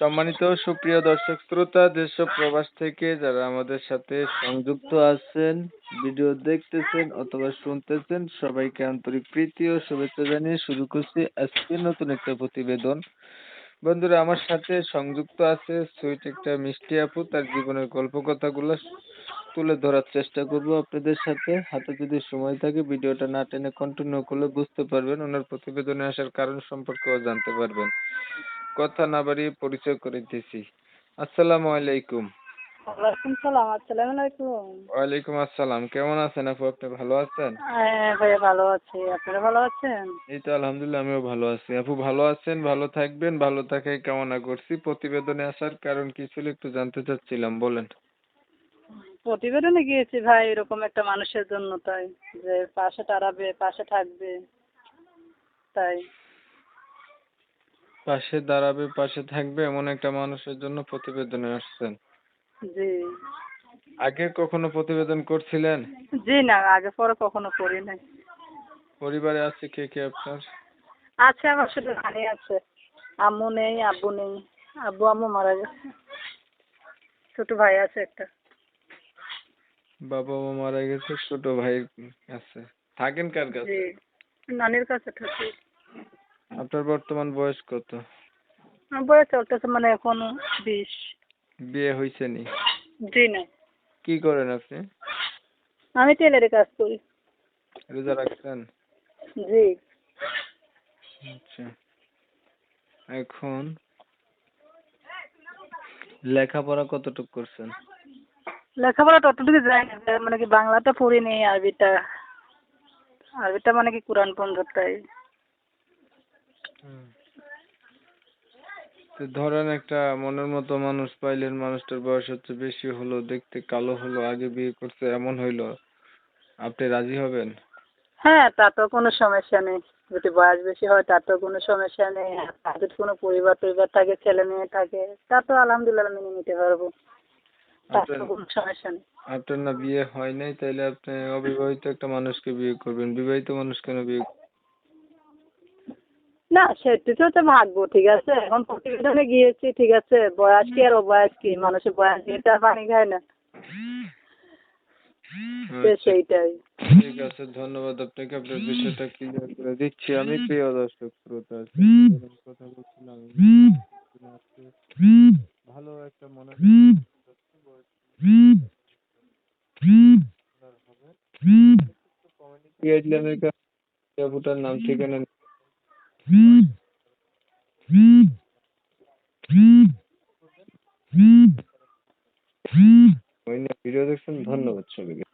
সম্মানিত সুপ্রিয় দর্শক শ্রোতা, দেশ ও প্রবাস থেকে যারা আমাদের সাথে সংযুক্ত আছেন, ভিডিও দেখতেছেন অথবা শুনতেছেন, সবাইকে আন্তরিক প্রীতি ও শুভেচ্ছা জানিয়ে শুরু করছি আজকে নতুন একটা প্রতিবেদন। বন্ধুরা, আমার সাথে সংযুক্ত আছে সুইট একটা মিষ্টি আপু, তার জীবনের গল্প কথাগুলো তুলে ধরার চেষ্টা করব আপনাদের সাথে। হাতে যদি সময় থাকে, ভিডিওটা না টেনে কন্টিনিউ করলে বুঝতে পারবেন, ওনার প্রতিবেদনে আসার কারণ সম্পর্কেও জানতে পারবেন। কথা না বাড়িয়ে পরিচয় করে দিতেছি আসসালামু আলাইকুম। ওয়ালাইকুম সালাম আসসালামু আলাইকুম। ওয়ালাইকুম আসসালাম কেমন আছেন আপু? আপনি ভালো আছেন? হ্যাঁ ভালো আছি। আপনারা ভালো আছেন? এই তো আলহামদুলিল্লাহ আমিও ভালো আছি। আপু ভালো আছেন? ভালো থাকবেন? ভালো থাকাই কামনা করছি। প্রতিবেদনে আসার কারণ কি ছিল একটু জানতে চাচ্ছিলাম বলেন। প্রতিবেদনে গিয়েছি ভাই এরকম একটা মানুষের জন্য তাই যে পাশে দাঁড়াবে পাশে থাকবে তাই। পাশে দাঁড়াবে পাশে থাকবে এমন একটা মানুষের জন্য প্রতিবেদনে আসছেন। জি। আগে কখনো প্রতিবেদন করছিলেন? জি না আগে পরে কখনো করি নাই। পরিবারে আছে কে কে আপনার? আছে আমার শুধু নানি আছে। আম্মু নেই আব্বু নেই। আব্বু আম্মু মারা গেছে। ছোট ভাই আছে একটা। বাবা মা মারা গেছে ছোট ভাই আছে। থাকেন কার কাছে? জি নানির কাছে থাকি। আপনার বর্তমান বয়স কত? বয়স চলতেছে মানে এখন বিশ। বিয়ে হয়েছে নি? জি না। কি করেন আপনি? আমি টেলারের কাজ করি। রোজা রাখছেন? জি। আচ্ছা। এখন লেখাপড়া কতটুকু করছেন? লেখাপড়া ততটুকু যায় মানে কি বাংলাটা পড়িনি আরবিটা। আরবিটা মানে কি কোরআন পঞ্জরটাই ধরেন একটা মনের মতো মানুষ পাইলেন মানুষটার বয়স হচ্ছে বেশি হলো দেখতে কালো হলো আগে বিয়ে করছে এমন হইল আপনি রাজি হবেন? হ্যাঁ তা তো কোনো সমস্যা নেই। যদি বয়স বেশি হয় তার তো কোনো সমস্যা নেই। আর তাদের কোনো পরিবার টরিবার থাকে ছেলে মেয়ে থাকে তা তো আলহামদুলিল্লাহ মেনে নিতে পারব। তাতেও কোনো সমস্যা নেই। আপনার না বিয়ে হয় নাই তাইলে আপনি অবিবাহিত একটা মানুষকে বিয়ে করবেন। বিবাহিত মানুষ কেন বিয়ে না সেটা তো হচ্ছে ভাগ্য ঠিক আছে? এখন প্রতিবেদনে গিয়েছি ঠিক আছে? বয়স কি আর অবয়স কি? মানুষের বয়স দিয়ে তো আর পানি খায় না। আচ্ছা, সেইটাই। ঠিক আছে ধন্যবাদ আপনাকে। আপনার বিষয়টা ক্লিয়ার করে দিচ্ছি। আমি প্রিয় দর্শক শ্রোতা কথা বলছিলাম। ভালো একটা মনে নাম ঠিকানা ভিডিও দেখছেন ধন্যবাদ সবাইকে